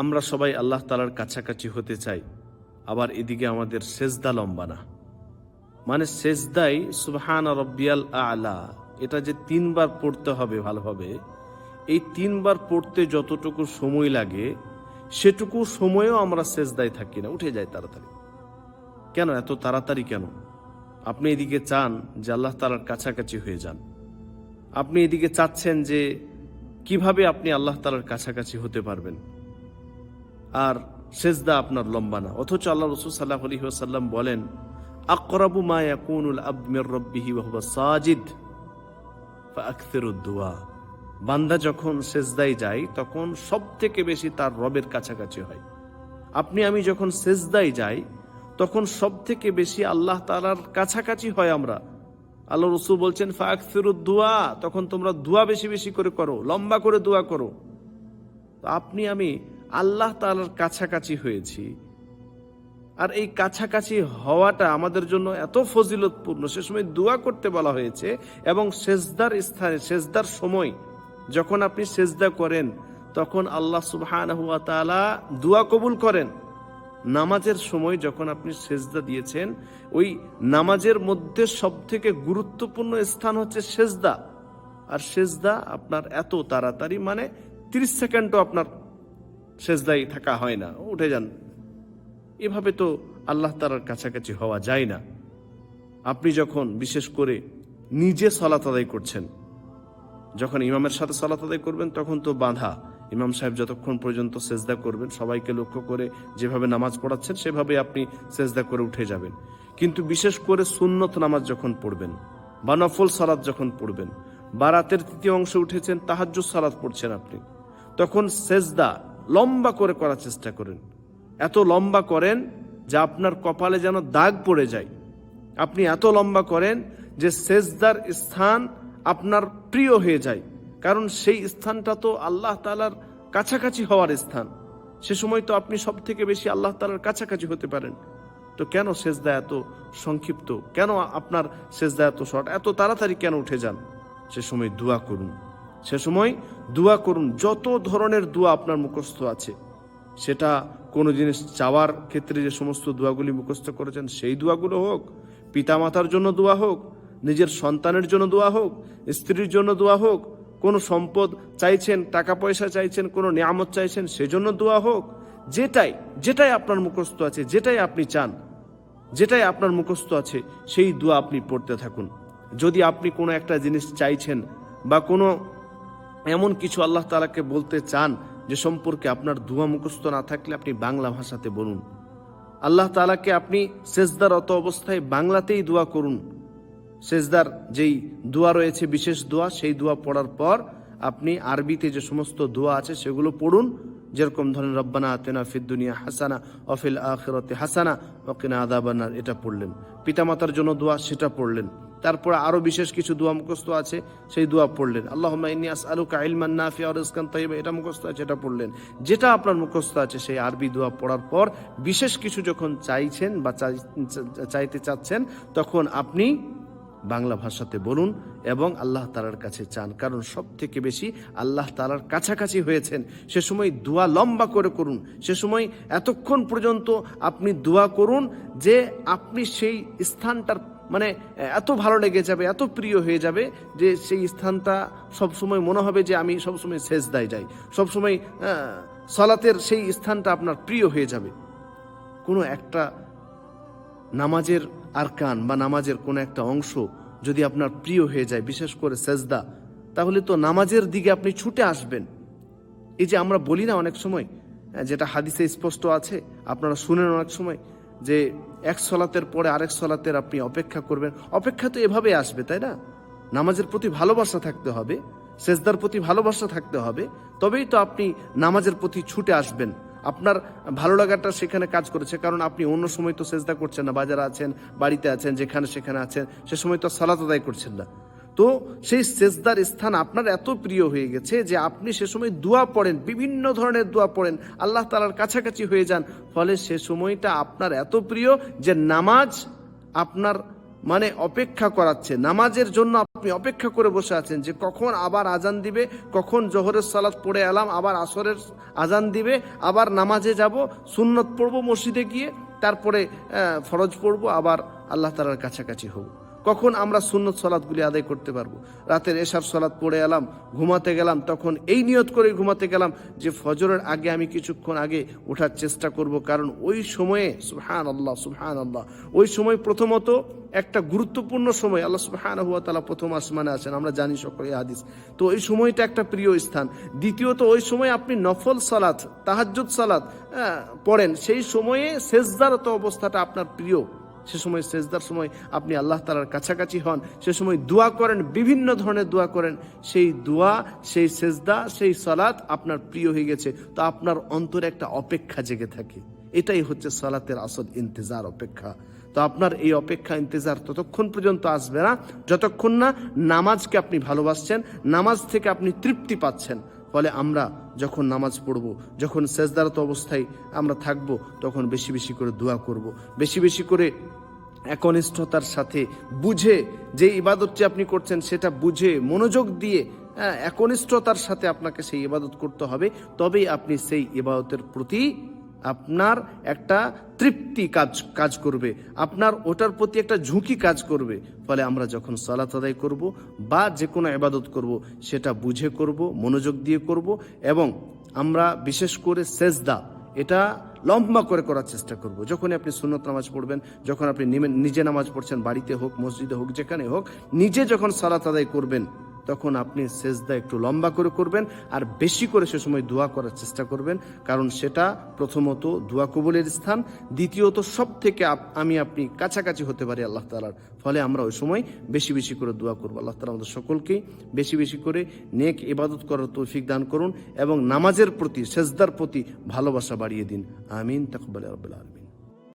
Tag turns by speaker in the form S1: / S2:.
S1: আমরা সবাই আল্লাহ তালার কাছাকাছি হতে চাই, আবার এদিকে আমাদের সেজদা লম্বা না। মানে সেজদাই সুবহান রব্বিয়াল আলা, এটা যে তিনবার পড়তে হবে ভালোভাবে, এই তিনবার পড়তে যতটুকু সময় লাগে, সেটুকু সময়েও আমরা সেজদায় থাকি না, উঠে যাই তাড়াতাড়ি। কেন? এত তাড়াতাড়ি কেন? আপনি এদিকে চান যে আল্লাহ তালার কাছাকাছি হয়ে যান। আপনি এদিকে চাচ্ছেন যে কীভাবে আপনি আল্লাহ তালার কাছাকাছি হতে পারবেন? আর সেজদা আপনার লম্বা না। অথচ আল্লাহ রসুল সাল্লাহ আলী সাল্লাম বলেন, আকরাবু মা ইয়াকুনুল আবমির রব্বিহি ওয়া সাজিদ ফাআকসিরুদ-দুআ বান্দা যখন সেজদায় যায়, তখন সব থেকে বেশি তার রবের কাছাকাছি হয়। আপনি, আমি যখন সেজদায় যাই, তখন সব থেকে বেশি আল্লাহ তালার কাছাকাছি হয় আমরা। আল্লাহ রসুল বলছেন ফাকসিরুদ্দুয়া তখন তোমরা দোয়া বেশি বেশি করে করো, লম্বা করে দোয়া করো। আপনি, আমি আল্লাহ তালার কাছাকাছি হয়েছি। আর এই কাছাকাছি হওয়াটা আমাদের জন্য এত ফজিলতপূর্ণ। সে সময় দোয়া করতে বলা হয়েছে এবং সেজদার স্থানে, সেজদার সময় যখন আপনি সেজদা করেন, তখন আল্লাহ সুবহান হুয়া তাআলা দোয়া কবুল করেন। নামাজের সময় যখন আপনি সেজদা দিয়েছেন, ওই নামাজের মধ্যে সব থেকে গুরুত্বপূর্ণ স্থান হচ্ছে সেজদা। আর সেজদা আপনার এত তাড়াতাড়ি মানে তিরিশ সেকেন্ডও আপনার সেজদাই থাকা হয় না, উঠে যান। এভাবে তো আল্লাহ তালার কাছাকাছি হওয়া যায় না। আপনি যখন বিশেষ করে নিজে সলাত আদায় করছেন, যখন ইমামের সাথে সলাত আদায় করবেন, তখন তো বাধা। ইমাম সাহেব যতক্ষণ পর্যন্ত সেজদা করবেন, সবাইকে লক্ষ্য করে যেভাবে নামাজ পড়াচ্ছেন, সেভাবে আপনি সেজদা করে উঠে যাবেন। কিন্তু বিশেষ করে সুন্নত নামাজ যখন পড়বেন, বা নফল সালাদ যখন পড়বেন, বা রাতের তৃতীয় অংশে উঠেছেন তাহাজ্জ সালাদ পড়ছেন আপনি, তখন সেজদা লম্বা করে করার চেষ্টা করেন। এত লম্বা করেন যে আপনার কপালে যেন দাগ পড়ে যায়। আপনি এত লম্বা করেন যে সেজদার স্থান আপনার প্রিয় হয়ে যায়। কারণ সেই স্থানটা তো আল্লাহ তালার কাছাকাছি হওয়ার স্থান। সে সময় তো আপনি সব থেকে বেশি আল্লাহ তালার কাছাকাছি হতে পারেন। তো কেন সেজদা এত সংক্ষিপ্ত? কেন আপনার সেজদা এত শর্ট? এত তাড়াতাড়ি কেন উঠে যান? সে সময় দোয়া করুন। সে সময় দোয়া করুন, যত ধরনের দোয়া আপনার মুখস্থ আছে। সেটা কোনো জিনিস চাওয়ার ক্ষেত্রে যে সমস্ত দোয়াগুলি মুখস্থ করেছেন, সেই দোয়াগুলো হোক, পিতামাতার জন্য দোয়া হোক, নিজের সন্তানের জন্য দোয়া হোক, স্ত্রীর জন্য দোয়া হোক, কোনো সম্পদ চাইছেন, টাকা পয়সা চাইছেন, কোনো নিয়ামত চাইছেন, সেজন্য দোয়া হোক, যেটাই যেটাই আপনার মুখস্থ আছে, যেটাই আপনি চান, যেটাই আপনার মুখস্থ আছে, সেই দোয়া আপনি পড়তে থাকুন। যদি আপনি কোনো একটা জিনিস চাইছেন বা কোনো এমন কিছু আল্লাহ তালাকে বলতে চান যে সম্পর্কে আপনার দোয়া মুখস্থ না থাকলে আপনি বাংলা ভাষাতে বলুন। আল্লাহ তালাকে আপনি সেজদারত অবস্থায় বাংলাতেই দোয়া করুন। সেজদার যেই দোয়া রয়েছে, বিশেষ দোয়া, সেই দোয়া পড়ার পর আপনি আরবিতে যে সমস্ত দোয়া আছে সেগুলো পড়ুন। যেরকম ধরেন, রব্বানা আতেনা ফিদ্দুনিয়া হাসানা অফিল আখিরতে হাসানা ওকিনা আদাবান্নার এটা পড়লেন। পিতামাতার জন্য দোয়া, সেটা পড়লেন। তারপর আরও বিশেষ কিছু দোয়া মুখস্থ আছে, সেই দোয়া পড়লেন। আল্লাহ ইনিয়াস আলুকা ইলমান নাফি আর ইসকান তাইবা এটা মুখস্থ আছে, এটা পড়লেন। যেটা আপনার মুখস্থ আছে, সেই আরবি দোয়া পড়ার পর বিশেষ কিছু যখন চাইছেন বা চাই- চাইতে চাচ্ছেন, তখন আপনি বাংলা ভাষাতে বলুন এবং আল্লাহ তালার কাছে চান। কারণ সব থেকে বেশি আল্লাহ তালার কাছাকাছি হয়েছেন। সে সময় দোয়া লম্বা করে করুন। সে সময় এতক্ষণ পর্যন্ত আপনি দোয়া করুন যে আপনি সেই স্থানটার মানে এত ভালো লেগে যাবে, এত প্রিয় হয়ে যাবে যে সেই স্থানটা সবসময় মনে হবে যে আমি সবসময় শেষ দায় যাই। সবসময় সলাতের সেই স্থানটা আপনার প্রিয় হয়ে যাবে। কোনো একটা নামাজের আরকান বা নামাজের কোনো একটা অংশ যদি আপনার প্রিয় হয়ে যায়, বিশেষ করে সেজদা, তাহলে তো নামাজের দিকে আপনি ছুটে আসবেন। এই যে আমরা বলি না অনেক সময় যেটা হাদিসে স্পষ্ট আছে, আপনারা শুনেন অনেক সময় যে এক সলাতের পরে আরেক সলাতের আপনি অপেক্ষা করবেন। অপেক্ষা তো এভাবে আসবে, তাই না? নামাজের প্রতি ভালোবাসা থাকতে হবে, সেজদার প্রতি ভালোবাসা থাকতে হবে, তবেই তো আপনি নামাজের প্রতি ছুটে আসবেন। আপনার ভালো লাগাটা সেখানে কাজ করেছে, কারণ আপনি অন্য সময় তো সেজদা করছেন না, বাজারে আছেন, বাড়িতে আছেন, যেখানে সেখানে আছেন, সে সময় তো সালাত আদায় করছেন না। তো সেই সেজদার স্থান আপনার এত প্রিয় হয়ে গেছে যে আপনি সে সময় দোয়া পড়েন, বিভিন্ন ধরনের দোয়া পড়েন, আল্লাহ তালার কাছাকাছি হয়ে যান। ফলে সে সময়টা আপনার এত প্রিয় যে নামাজ আপনার মানে অপেক্ষা করাচ্ছে। নামাজের জন্য আপনি অপেক্ষা করে বসে আছেন যে কখন আবার আজান দিবে, কখন জোহরের সালাত পড়ে এলাম, আবার আসরের আজান দিবে, আবার নামাজে যাব, সুন্নত পড়ব মসজিদে গিয়ে, তারপরে ফরজ পড়ব, আবার আল্লাহ তালার কাছাকাছি হব। কখন আমরা সুন্নত সলাদগুলি আদায় করতে পারব? রাতের এশার সলাদ পড়ে এলাম ঘুমাতে গেলাম তখন এই নিয়ত করে ঘুমাতে গেলাম যে ফজরের আগে আমি কিছুক্ষণ আগে ওঠার চেষ্টা করব কারণ ওই সময়ে সুবহান আল্লাহ সুবহান আল্লাহ ওই সময় প্রথমত একটা গুরুত্বপূর্ণ সময় আল্লাহ সুবহান হুয়া তালা প্রথম আসমানে আছেন আমরা জানি সকলে হাদিস। তো ওই সময়টা একটা প্রিয় স্থান। দ্বিতীয়ত ওই সময় আপনি নফল সালাত তাহাজ্জুদ সালাত আহ, পড়েন সেই সময়ে শেষদারত অবস্থাটা আপনার প্রিয়। সে সময় সেজদার সময় আপনি আল্লাহ তালার কাছাকাছি হন, সে সময় দোয়া করেন, বিভিন্ন ধরনের দোয়া করেন, সেই দোয়া, সেই সেজদা, সেই সালাত আপনার প্রিয় হয়ে গেছে। তো আপনার অন্তরে একটা অপেক্ষা জেগে থাকে। এটাই হচ্ছে সালাতের আসল ইন্তজার অপেক্ষা। তো আপনার এই অপেক্ষা ইন্তজার ততক্ষণ পর্যন্ত আসবে না। যতক্ষণ না নামাজকে আপনি ভালোবাসছেন, নামাজ থেকে আপনি তৃপ্তি পাচ্ছেন। ফলে আমরা যখন নামাজ পড়ব যখন সেজদারত অবস্থায় আমরা থাকব তখন বেশি বেশি করে দোয়া করব। বেশি বেশি করে একনিষ্ঠতার সাথে বুঝে যে ইবাদতটি আপনি করছেন সেটা বুঝে মনোযোগ দিয়ে হ্যাঁ, একনিষ্ঠতার সাথে আপনাকে সেই ইবাদত করতে হবে। তবেই আপনি সেই ইবাদতের প্রতি আপনার একটা তৃপ্তি কাজ কাজ করবে। আপনার ওটার প্রতি একটা ঝুঁকি কাজ করবে। ফলে আমরা যখন সালাত আদায় করব বা যে কোনো ইবাদত করব, সেটা বুঝে করব, মনোযোগ দিয়ে করব এবং আমরা বিশেষ করে সেজদা, এটা লম্বা করে করার চেষ্টা করব। যখন আপনি সুন্নত নামাজ পড়বেন, যখন আপনি নিজে নামাজ পড়ছেন, বাড়িতে হোক, মসজিদে হোক, যেখানে হোক, নিজে যখন সালাত আদায় করবেন তখন আপনি সেজদা একটু লম্বা করে করবেন আর বেশি করে সে সময় দোয়া করার চেষ্টা করবেন, কারণ সেটা প্রথমত দোয়া কবুলের স্থান, দ্বিতীয়ত সব থেকে আমি আপনি কাছাকাছি হতে পারি আল্লাহ তালার ফলে আমরা ওই সময় বেশি বেশি করে দোয়া করব। আল্লাহ তালা আমাদের সকলকেই বেশি বেশি করে নেক ইবাদত করার তৌফিক দান করুন এবং নামাজের প্রতি, সেজদার প্রতি ভালোবাসা বাড়িয়ে দিন। আমিন। তকবাল আলমিন।